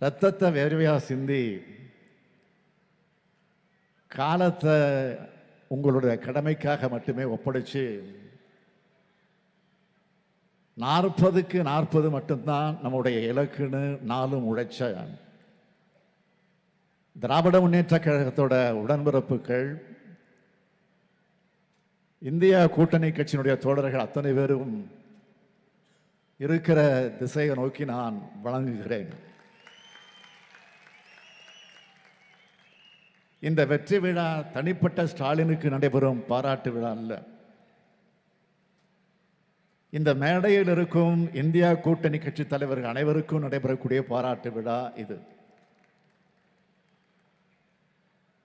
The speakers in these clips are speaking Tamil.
ரத்தத்தை வேர்வையாக சிந்தி காலத்தை உங்களுடைய கடமைக்காக மட்டுமே ஒப்படைச்சு நாற்பதுக்கு நாற்பது மட்டும்தான் நம்முடைய இலக்குன்னு நாளும் உழைச்ச திராவிட முன்னேற்ற கழகத்தோட உடன்பிறப்புகள் இந்தியா கூட்டணி கட்சியினுடைய தோழர்கள் அத்தனை பேரும் இருக்கிற திசையை நோக்கி நான் வழங்குகிறேன். இந்த வெற்றி விழா தனிப்பட்ட ஸ்டாலினுக்கு நடைபெறும் பாராட்டு விழா அல்ல. இந்த மேடையில் இருக்கும் இந்தியா கூட்டணி கட்சி தலைவர்கள் அனைவருக்கும் நடைபெறக்கூடிய பாராட்டு விழா இது.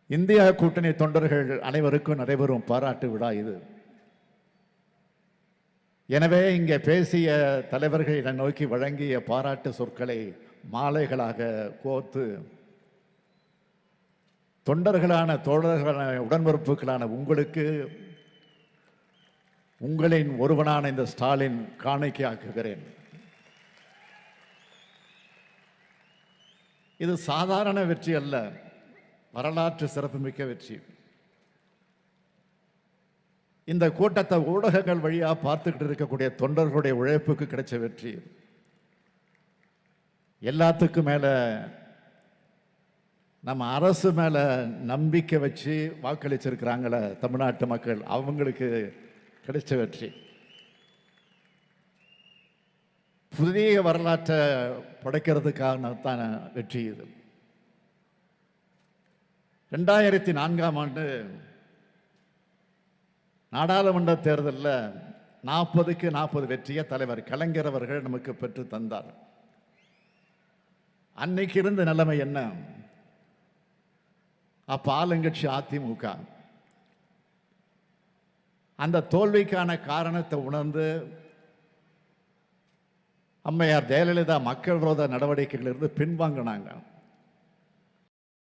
இந்தியா கூட்டணி தொண்டர்கள் அனைவருக்கும் நடைபெறும் பாராட்டு விழா இது. எனவே இங்கே பேசிய தலைவர்கள் நோக்கி வழங்கிய பாராட்டு சொற்களை மாலைகளாக கோர்த்து தொண்டர்களான தோழர்களான உடன்பிறப்புகளான உங்களுக்கு உங்களின் ஒருவனான இந்த ஸ்டாலின் காணிக்கையாக்குகிறேன். இது சாதாரண வெற்றி அல்ல வரலாற்று சிறப்புமிக்க வெற்றி. இந்த கூட்டத்தை ஊடகங்கள் வழியாக பார்த்துக்கிட்டு இருக்கக்கூடிய தொண்டர்களுடைய உழைப்புக்கு கிடைச்ச வெற்றி. எல்லாத்துக்கும் மேலே நம்ம அரசு மேலே நம்பிக்கை வச்சு வாக்களிச்சிருக்கிறாங்கள தமிழ்நாட்டு மக்கள். அவங்களுக்கு கிடைச்ச வெற்றி. புதிய வரலாற்றை படைக்கிறதுக்கான தான் வெற்றி இது. ரெண்டாயிரத்தி நான்காம் ஆண்டு நாடாளுமன்ற தேர்தலில் நாற்பதுக்கு நாற்பது வெற்றியை தலைவர் கலைஞர் அவர்கள் நமக்கு பெற்று தந்தார். அன்னைக்கு இருந்த நிலைமை என்ன? அப்ப ஆளுங்கட்சி அதிமுக. அந்த தோல்விக்கான காரணத்தை உணர்ந்து அம்மையார் ஜெயலலிதா மக்கள் விரோத நடவடிக்கைகளிலிருந்து பின்வாங்கினாங்க.